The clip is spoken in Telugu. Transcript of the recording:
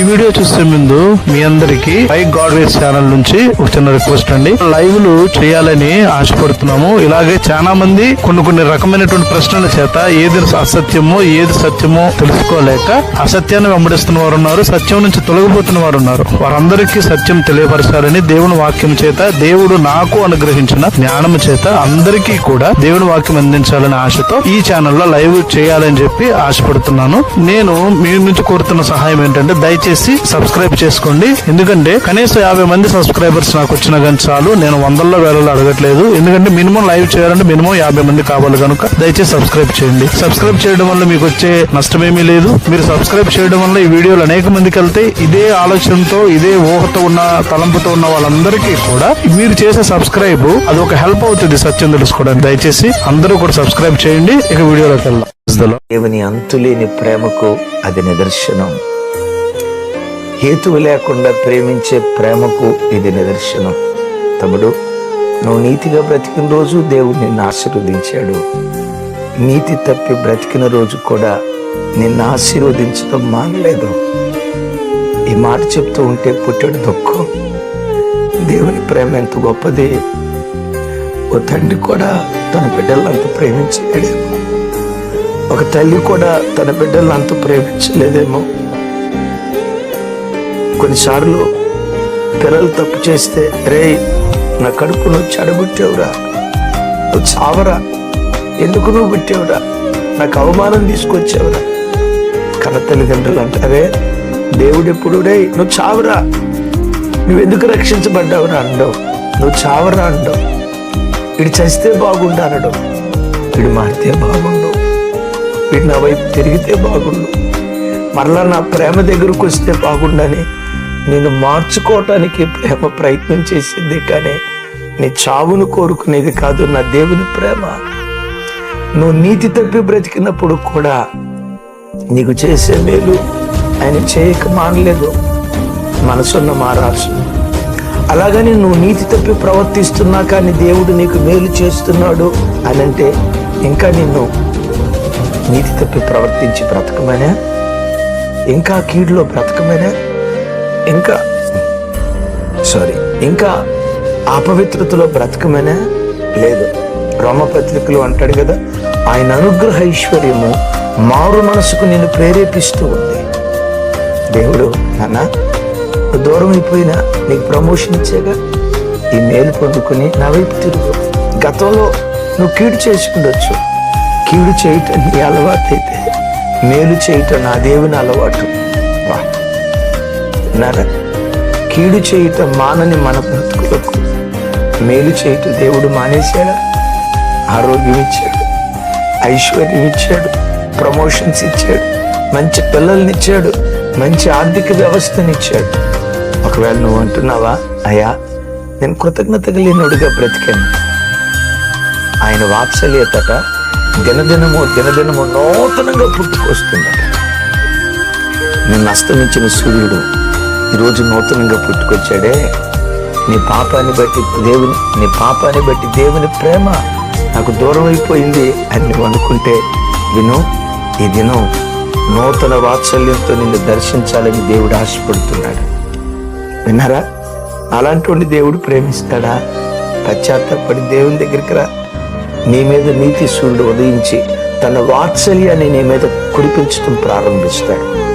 ఈ వీడియో చూసే ముందు మీ అందరికి పై గాడ్ వేస్ ఛానల్ నుంచి ఒక చిన్న రిక్వెస్ట్ అండి. లైవ్లు చేయాలని ఆశపడుతున్నాము. ఇలాగే చాలా మంది కొన్ని కొన్ని రకమైనటువంటి ప్రశ్నల చేత ఏది అసత్యమో ఏది సత్యమో తెలుసుకోలేక అసత్యాన్ని వెంబడిస్తున్న వారు ఉన్నారు సత్యం నుంచి తొలగిపోతున్న వారు ఉన్నారు. వారందరికీ సత్యం తెలియపరచాలని దేవుని వాక్యం చేత దేవుడు నాకు అనుగ్రహించిన జ్ఞానము చేత అందరికీ కూడా దేవుని వాక్యం అందించాలనే ఆశతో ఈ ఛానల్లో లైవ్ చేయాలని చెప్పి ఆశపడుతున్నాను. నేను మీ నుంచి కోరుతున్న సహాయం ఏంటంటే దయచేసి సబ్స్క్రైబ్ చేసుకోండి. ఎందుకంటే కనీసం యాభై మంది సబ్స్క్రైబర్స్ నాకు వచ్చిన కానీ చాలు. నేను వందల్లో వేలలో అడగట్లేదు. ఎందుకంటే మినిమం లైవ్ చేయాలంటే మినిమం యాభై మంది కావాలి కనుక దయచేసి సబ్స్క్రైబ్ చేయండి. సబ్స్క్రైబ్ చేయడం వల్ల మీకు వచ్చే నష్టమేమీ లేదు. మీరు సబ్స్క్రైబ్ చేయడం వల్ల ఈ వీడియోలు అనేక మందికి వెళ్తే ఇదే ఆలోచనతో ఇదే ఊహతో ఉన్న తలంపుతో ఉన్న వాళ్ళందరికీ కూడా మీరు చేసే సబ్స్క్రైబ్ అది ఒక హెల్ప్ అవుతుంది సత్యం తెలుసుకోవడానికి దయచేసి అందరూ కూడా సబ్స్క్రైబ్ చేయండి. ఇక వీడియోలోకి వెళ్దాం. దేవుని అంతులేని ప్రేమకు అది నిదర్శనం. హేతువు లేకుండా ప్రేమించే ప్రేమకు ఇది నిదర్శనం. తమ్ముడు నువ్వు నీతిగా బ్రతికిన రోజు దేవుడు నిన్ను ఆశీర్వదించాడు. నీతి తప్పి బ్రతికిన రోజు కూడా నిన్ను ఆశీర్వదించడం మానలేదు. ఈ మాట చెప్తూ ఉంటే పుట్టడు దుఃఖం. దేవుని ప్రేమ ఎంత గొప్పది. ఓ తండ్రి కూడా తన బిడ్డలను అంత ప్రేమించలేడేమో. ఒక తల్లి కూడా తన బిడ్డలను అంత ప్రేమించలేదేమో. కొన్నిసార్లు పిల్లలు తప్పు చేస్తే రే నా కడుపు నువ్వు చెడగొట్టావురా. నువ్వు చావరా. ఎందుకు నువ్వు పుట్టావురా. నాకు అవమానం తీసుకొచ్చావురా. కన్న తల్లిదండ్రులు అంటారే దేవుడు ఎప్పుడు రే నువ్వు చావరా. నువ్వెందుకు రక్షించబడ్డావురా అండవు. నువ్వు చావరా అండవు. వీడు చస్తే బాగుండు అనడం. వీడు మారితే బాగుండు. వీడు నా వైపు తిరిగితే బాగుండు. మరలా నా ప్రేమ దగ్గరకు వస్తే బాగుండని నేను మార్చుకోవటానికి ప్రేమ ప్రయత్నం చేసింది కానీ నీ చావును కోరుకునేది కాదు నా దేవుని ప్రేమ. నువ్వు నీతి తప్పి బ్రతికినప్పుడు కూడా నీకు చేసే మేలు ఆయన చేయక మానలేదు. మనసున్న మారాల్సి అలాగని నువ్వు నీతి తప్పి ప్రవర్తిస్తున్నా కానీ దేవుడు నీకు మేలు చేస్తున్నాడు అని అంటే ఇంకా నిన్ను నీతి తప్పి ప్రవర్తించి బ్రతకమనే? ఇంకా కీడులో బ్రతకమనే? ఇంకా సారీ ఇంకా అపవిత్రతలో బ్రతకమనే? లేదు. రోమపత్రికలు అంటాడు కదా ఆయన అనుగ్రహ ఐశ్వర్యము మారు మనసుకు నేను ప్రేరేపిస్తూ ఉంది. దేవుడు నాన్న దూరం అయిపోయినా నీకు ప్రమోషన్ ఇచ్చాగా ఈ మేలు పొందుకుని నా వైపు తిరుగు. గతంలో నువ్వు కీడు చేసుకుండొచ్చు. కీడు చేయటం నీ అలవాటు అయితే మేలు చేయటం నా దేవుని అలవాటు. విన్నారా కీడు చేయుట మానని మన బ్రతుకులకు మేలు చేయుట దేవుడు మానేశాడా. ఆరోగ్యం ఇచ్చాడు ఐశ్వర్యం ఇచ్చాడు ప్రమోషన్స్ ఇచ్చాడు మంచి పిల్లల్ని ఇచ్చాడు మంచి ఆర్థిక వ్యవస్థనిచ్చాడు ఒకవేళ నువ్వు అంటున్నావా అయ్యా నేను కృతజ్ఞత లేనుడిగా బ్రతికాను. ఆయన వాత్సల్యతట దినదినము దినదినము నూతనంగా పుట్టుకొస్తుందట. నిన్ను అస్తమించిన సూర్యుడు ఈరోజు నూతనంగా పుట్టుకొచ్చాడే. నీ పాపాన్ని బట్టి దేవుని నీ పాపాన్ని బట్టి దేవుని ప్రేమ నాకు దూరం అయిపోయింది అని నువ్వు అనుకుంటే విను ఈ దినం నూతన వాత్సల్యంతో నిన్ను దర్శించాలని దేవుడు ఆశపడుతున్నాడు. విన్నారా? అలాంటి దేవుడు ప్రేమిస్తాడా? పశ్చాత్తాపడి దేవుని దగ్గరికి రా. నీ మీద నీతి సూర్యుడు ఉదయించి తన వాత్సల్యాన్ని నీ మీద కురిపించడం ప్రారంభిస్తాడు.